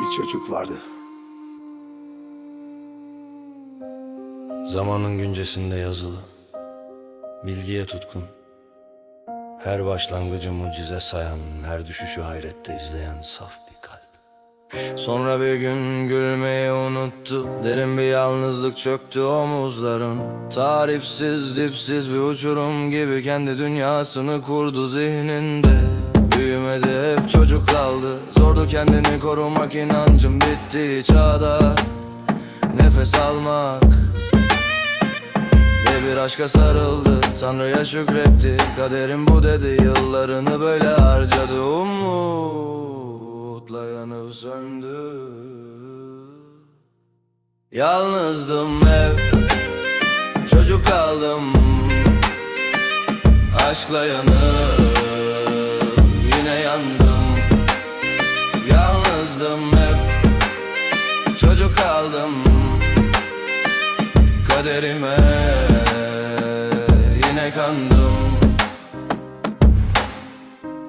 Bir çocuk vardı. Zamanın güncesinde yazılı. Bilgiye tutkun. Her başlangıcı mucize sayan Her düşüşü hayrette izleyen saf Sonra bir gün gülmeyi unuttu. Derin bir yalnızlık çöktü omuzların. Tarifsiz dipsiz bir uçurum gibi Kendi dünyasını kurdu zihninde. Büyümedi hep çocuk kaldı. Zordu kendini korumak inancım bitti çağda. Nefes almak ve bir aşka sarıldı. Tanrı'ya şükretti Kaderim bu dedi. Yıllarını böyle harcadı yanıp söndü. Yalnızdım hep Çocuk kaldım Aşkla yanıp Yine yandım. Yalnızdım hep Çocuk kaldım Kaderime yine kandım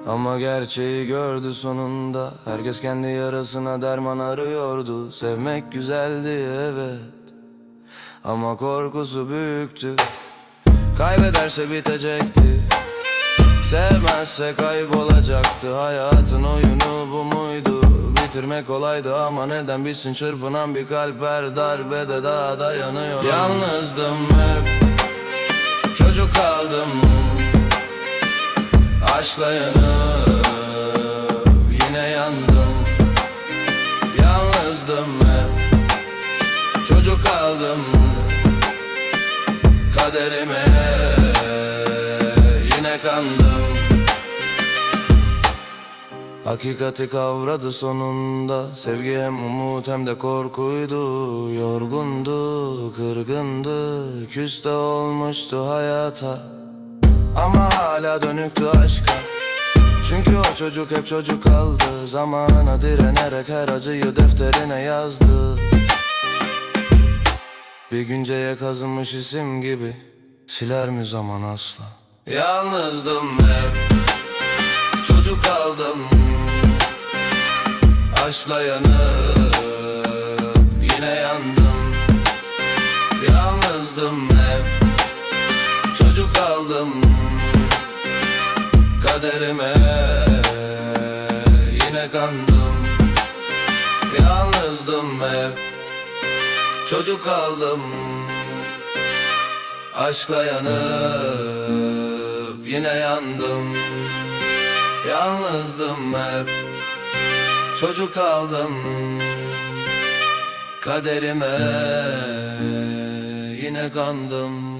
Ama gerçeği gördü sonunda. Herkes kendi yarasına derman arıyordu. Sevmek güzeldi evet. Ama korkusu büyüktü. Kaybederse bitecekti. Sevmezse kaybolacaktı. Hayatın oyunu bu muydu? Bitirmek kolaydı ama neden bitsin Çırpınan bir kalp her darbede daha dayanıyor. Yalnızdım hep. Çocuk kaldım Aşkla yanıp Yine yandım. Yalnızdım hep Çocuk kaldım Kaderime Yine kandım. Hakikati kavradı sonunda. Sevgi hem umut hem de korkuydu. Yorgundu, kırgındı. Küste olmuştu hayata hala dönüktü aşka. Çünkü o çocuk hep çocuk kaldı. Zamanına direnerek her acıyı defterine yazdı. Bir günceye kazınmış isim gibi Siler mi zaman asla? Yalnızdım hep. Çocuk kaldım. Aşkla yanıp Yine yandım. Yalnızdım hep. Çocuk kaldım Kaderime Yine kandım. Yalnızdım hep Çocuk kaldım Aşkla yanıp Yine yandım. Yalnızdım hep Çocuk kaldım Kaderime Yine kandım